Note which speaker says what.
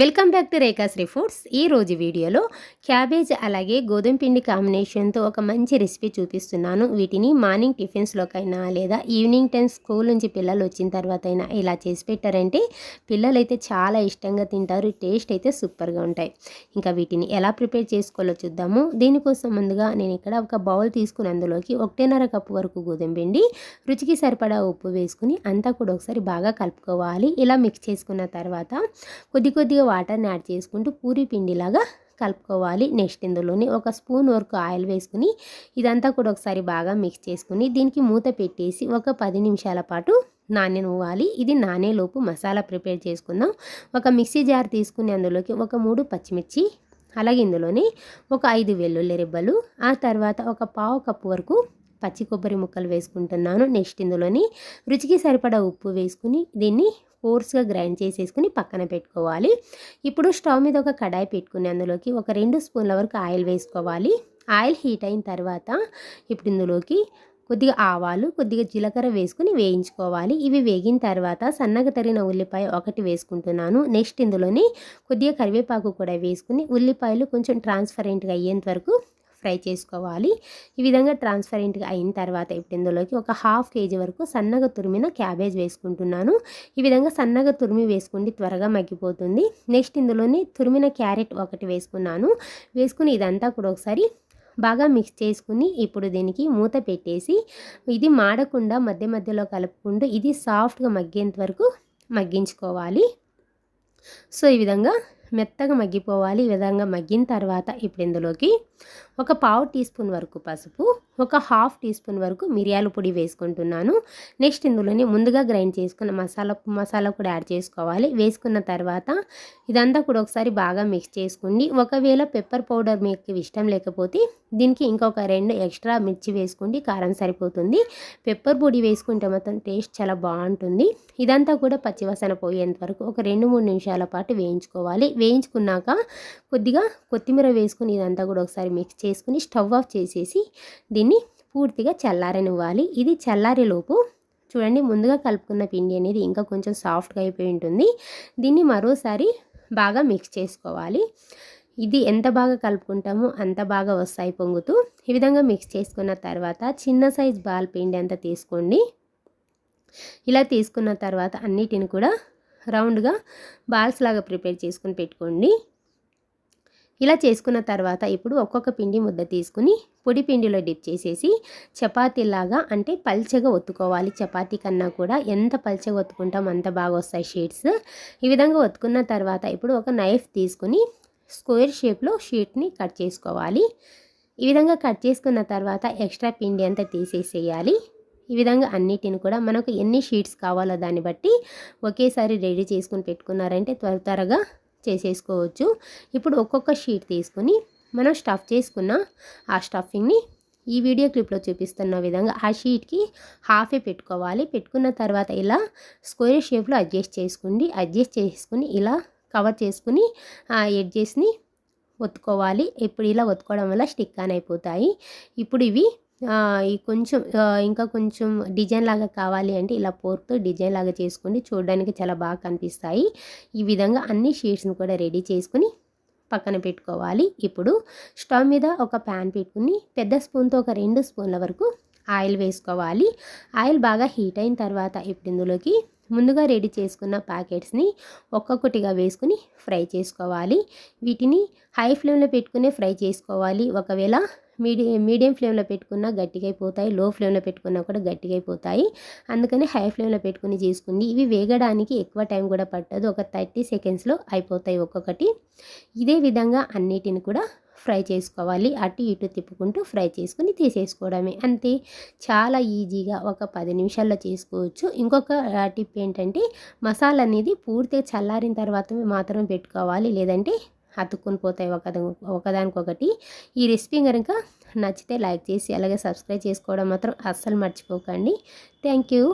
Speaker 1: Welcome back to Rekhashree foods. ఈ రోజు వీడియోలో క్యాబేజ్ అలాగే గోధుమ పిండి కాంబినేషన్తో ఒక మంచి రెసిపీ చూపిస్తున్నాను. వీటిని మార్నింగ్ టిఫిన్స్లోకైనా లేదా ఈవినింగ్ టైం స్కూల్ నుంచి పిల్లలు వచ్చిన తర్వాత అయినా ఇలా చేసి పెట్టారంటే పిల్లలు అయితే చాలా ఇష్టంగా తింటారు టేస్ట్ అయితే సూపర్గా ఉంటాయి. ఇంకా వీటిని ఎలా ప్రిపేర్ చేసుకోవాలో చూద్దాము. దీనికోసం ముందుగా నేను ఇక్కడ ఒక బౌల్ తీసుకుని అందులోకి ఒకటిన్నర కప్పు వరకు గోధుమ పిండి రుచికి సరిపడా ఉప్పు వేసుకుని అంతా కూడా ఒకసారి బాగా కలుపుకోవాలి. ఇలా మిక్స్ చేసుకున్న తర్వాత కొద్ది కొద్దిగా వాటర్ని యాడ్ చేసుకుంటూ పూరి పిండిలాగా కలుపుకోవాలి. నెక్స్ట్ ఇందులోని ఒక స్పూన్ వరకు ఆయిల్ వేసుకుని ఇదంతా కూడా ఒకసారి బాగా మిక్స్ చేసుకుని దీనికి మూత పెట్టేసి ఒక పది నిమిషాల పాటు నాననివ్వాలి ఇది నానేలోపు మసాలా ప్రిపేర్ చేసుకుందాం. ఒక మిక్సీ జార్ తీసుకుని అందులోకి ఒక మూడు పచ్చిమిర్చి అలాగే ఇందులోని ఒక ఐదు వెల్లుల్లి రెబ్బలు ఆ తర్వాత ఒక పావు కప్పు వరకు పచ్చి కొబ్బరి ముక్కలు వేసుకుంటున్నాను. నెక్స్ట్ ఇందులోని రుచికి సరిపడా ఉప్పు వేసుకుని దీన్ని ఫోర్స్గా గ్రైండ్ చేసేసుకుని పక్కన పెట్టుకోవాలి. ఇప్పుడు స్టవ్ మీద ఒక కడాయి పెట్టుకుని అందులోకి ఒక రెండు స్పూన్ల వరకు ఆయిల్ వేసుకోవాలి. ఆయిల్ హీట్ అయిన తర్వాత ఇప్పుడు ఇందులోకి కొద్దిగా ఆవాలు కొద్దిగా జీలకర్ర వేసుకుని వేయించుకోవాలి. ఇవి వేగిన తర్వాత సన్నగా తరిగిన ఉల్లిపాయ ఒకటి వేసుకుంటున్నాను. నెక్స్ట్ ఇందులోని కొద్దిగా కరివేపాకు కూడా వేసుకుని ఉల్లిపాయలు కొంచెం ట్రాన్స్పరెంట్గా అయ్యేంత వరకు ఫ్రై చేసుకోవాలి. ఈ విధంగా ట్రాన్స్పరెంట్గా అయిన తర్వాత ఇప్పుడు ఇందులోకి ఒక హాఫ్ కేజీ వరకు సన్నగా తురిమిన క్యాబేజ్ వేసుకుంటున్నాను. ఈ విధంగా సన్నగా తురిమి వేసుకుంటే త్వరగా మగ్గిపోతుంది. నెక్స్ట్ ఇందులోనే తురిమిన క్యారెట్ ఒకటి వేసుకున్నాను. వేసుకుని ఇదంతా కూడా ఒకసారి బాగా మిక్స్ చేసుకుని ఇప్పుడు దీనికి మూత పెట్టేసి ఇది మాడకుండా మధ్య మధ్యలో కలుపుకుంటూ ఇది సాఫ్ట్గా మగ్గేంత వరకు మగ్గించుకోవాలి. సో ఈ విధంగా మెత్తగా మగ్గిపోవాలి ఈ విధంగా మగ్గిన తర్వాత ఇప్పుడు ఇందులోకి ఒక పావు టీ స్పూన్ వరకు పసుపు ఒక హాఫ్ టీ స్పూన్ వరకు మిరియాల పొడి వేసుకుంటున్నాను. నెక్స్ట్ ఇందులోనే ముందుగా గ్రైండ్ చేసుకున్న మసాలా మసాలా కూడా యాడ్ చేసుకోవాలి. వేసుకున్న తర్వాత ఇదంతా కూడా ఒకసారి బాగా మిక్స్ చేసుకోండి. ఒకవేళ పెప్పర్ పౌడర్ మీకు ఇష్టం లేకపోతే దీనికి ఇంకొక రెండు ఎక్స్ట్రా మిర్చి వేసుకోండి. కారం సరిపోతుంది. పెప్పర్ పొడి వేసుకుంటే మాత్రం టేస్ట్ చాలా బాగుంటుంది. ఇదంతా కూడా పచ్చివాసన పోయేంత వరకు ఒక రెండు మూడు నిమిషాల పాటు వేయించుకోవాలి. వేయించుకున్నాక కొద్దిగా కొత్తిమీర వేసుకుని ఇదంతా కూడా ఒకసారి మిక్స్ చేసుకుని స్టవ్ ఆఫ్ చేసేసి దీన్ని పూర్తిగా చల్లారనివ్వాలి. ఇది చల్లారేలోపు చూడండి ముందుగా కలుపుకున్న పిండి అనేది ఇంకా కొంచెం సాఫ్ట్గా అయిపోయి ఉంటుంది. దీన్ని మరోసారి బాగా మిక్స్ చేసుకోవాలి. ఇది ఎంత బాగా కలుపుకుంటామో అంత బాగా వస్తాయి పొంగుతూ. ఈ విధంగా మిక్స్ చేసుకున్న తర్వాత చిన్న సైజ్ బాల్ పిండి అంతా తీసుకోండి. ఇలా తీసుకున్న తర్వాత అన్నిటిని కూడా రౌండ్గా బాల్స్ లాగా ప్రిపేర్ చేసుకుని పెట్టుకోండి. ఇలా చేసుకున్న తర్వాత ఇప్పుడు ఒక్కొక్క పిండి ముద్ద తీసుకుని పొడి పిండిలో డిప్ చేసేసి చపాతీలాగా అంటే పల్చగా ఒత్తుకోవాలి. చపాతీ కన్నా కూడా ఎంత పల్చగా ఒత్తుకుంటాం అంత బాగా వస్తాయి షీట్స్. ఈ విధంగా ఒత్తుకున్న తర్వాత ఇప్పుడు ఒక నైఫ్ తీసుకుని స్క్వేర్ షేప్లో షీట్ని కట్ చేసుకోవాలి. ఈ విధంగా కట్ చేసుకున్న తర్వాత ఎక్స్ట్రా పిండి అంతా తీసేసేయాలి. ఈ విధంగా అన్నిటిని కూడా మనకు ఎన్ని షీట్స్ కావాలో దాన్ని బట్టి ఒకేసారి రెడీ చేసుకుని పెట్టుకున్నారంటే త్వర త్వరగా చేసేసుకోవచ్చు. ఇప్పుడు ఒక్కొక్క షీట్ తీసుకుని మనం స్టఫ్ చేసుకున్న ఆ స్టఫింగ్ని ఈ వీడియో క్లిప్లో చూపిస్తున్న విధంగా ఆ షీట్కి హాఫే పెట్టుకోవాలి. పెట్టుకున్న తర్వాత ఇలా స్క్వేర్ షేప్లో అడ్జస్ట్ చేసుకోండి అడ్జస్ట్ చేసుకుని ఇలా కవర్ చేసుకుని ఆ ఎడ్జెస్ని ఒత్తుకోవాలి. ఇప్పుడు ఇలా ఒత్తుకోవడం వల్ల స్టిక్ ఆన్ అయిపోతాయి. ఇప్పుడు ఇవి ఈ కొంచెం ఇంకా కొంచెం డిజైన్ లాగా కావాలి అంటే ఇలా పోర్తో డిజైన్ లాగా చేసుకోండి. చూడడానికి చాలా బాగా కనిపిస్తాయి. ఈ విధంగా అన్ని షీట్స్ని కూడా రెడీ చేసుకుని పక్కన పెట్టుకోవాలి. ఇప్పుడు స్టవ్ మీద ఒక ప్యాన్ పెట్టుకుని పెద్ద స్పూన్తో ఒక రెండు స్పూన్ల వరకు ఆయిల్ వేసుకోవాలి. ఆయిల్ బాగా హీట్ అయిన తర్వాత ఇప్పుడు ఇందులోకి ముందుగా రెడీ చేసుకున్న ప్యాకెట్స్ని ఒక్కొక్కటిగా వేసుకుని ఫ్రై చేసుకోవాలి. వీటిని హై ఫ్లేమ్లో పెట్టుకునే ఫ్రై చేసుకోవాలి. ఒకవేళ మీడియం మీడియం ఫ్లేమ్లో పెట్టుకున్నా గట్టిగా అయిపోతాయి లో ఫ్లేమ్లో పెట్టుకున్నా కూడా గట్టిగా అయిపోతాయి. అందుకని హై ఫ్లేమ్లో పెట్టుకుని చేసుకుంది. ఇవి వేగడానికి ఎక్కువ టైం కూడా పట్టదు. ఒక థర్టీ సెకండ్స్లో అయిపోతాయి ఒక్కొక్కటి. ఇదే విధంగా అన్నిటిని కూడా ఫ్రై చేసుకోవాలి. అటు ఇటు తిప్పుకుంటూ ఫ్రై చేసుకుని తీసేసుకోవడమే. అంతే. చాలా ఈజీగా ఒక పది నిమిషాల్లో చేసుకోవచ్చు. ఇంకొక టిప్ ఏంటంటే మసాలా అనేది పూర్తిగా చల్లారిన తర్వాత మాత్రమే పెట్టుకోవాలి. లేదంటే అతుక్కుని పోతాయి ఒకదానికొకటి. ఈ రెసిపీ కనుక నచ్చితే లైక్ చేసి అలాగే సబ్స్క్రైబ్ చేసుకోవడం మాత్రం అస్సలు మర్చిపోకండి. Thank you.